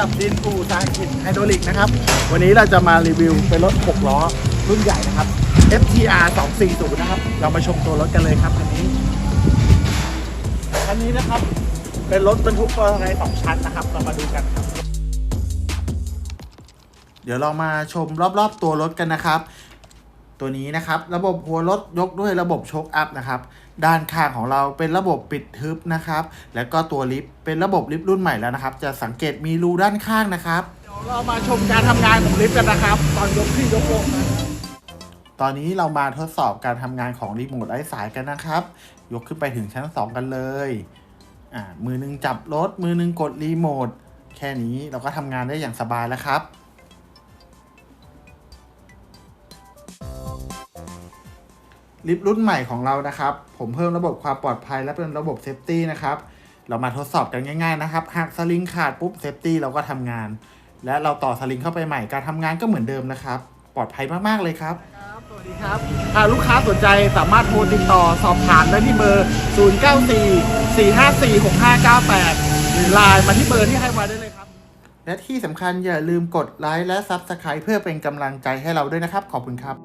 กับดินปูทางกินไฮดรอลิกนะครับ วันนี้เราจะมารีวิวเป็นรถ 6 ล้อ รุ่นใหญ่นะครับ FTR 240 นะครับ เรามาชมตัวรถกันเลยครับคันนี้คันนี้นะครับ เป็นรถบรรทุกมอเตอร์ไซค์สองชั้นนะครับ เรามาดูกันครับ เดี๋ยวเรามาชมรอบๆตัวรถกันนะครับ ตัวนี้นะครับ ระบบหัวรถยกด้วยระบบโชคอัพนะครับ ด้านข้างของเราเป็นระบบปิดทึบนะครับ แล้วก็ตัวลิฟต์เป็นระบบลิฟต์รุ่นใหม่แล้วนะครับ จะสังเกตมีรูด้านข้างนะครับเดี๋ยวเรามาชมการทำงานของลิฟต์กันนะครับ ตอนยกขึ้นยกลงนะตอนนี้เรามาทดสอบการทำงานของรีโมทไร้สายกันนะครับ ยกขึ้นไปถึงชั้น 2 กันเลยอ่ามือหนึงจับรถมือหนึงกดรีโมทแค่นี้เราก็ทำงานได้อย่างสบายแล้วครับ ลิฟต์รุ่นใหม่ของเรานะครับ ผมเพิ่มระบบความปลอดภัยและเป็นระบบเซฟตี้นะครับ เรามาทดสอบกันง่ายๆนะครับ หากสลิงขาดปุ๊บเซฟตี้เราก็ทำงาน และเราต่อสลิงเข้าไปใหม่การทำงานก็เหมือนเดิมนะครับ ปลอดภัยมากๆเลยครับสวัสดีครับหากลูกค้าสนใจสามารถโทรติดต่อสอบถามได้ที่เบอร์ 094 454 6598 หรือไลน์มาที่เบอร์ที่ให้ไว้ได้เลยครับ และที่สำคัญอย่าลืมกดไลค์และ Subscribe เพื่อเป็นกำลังใจให้เราด้วยนะครับ ขอบคุณครับ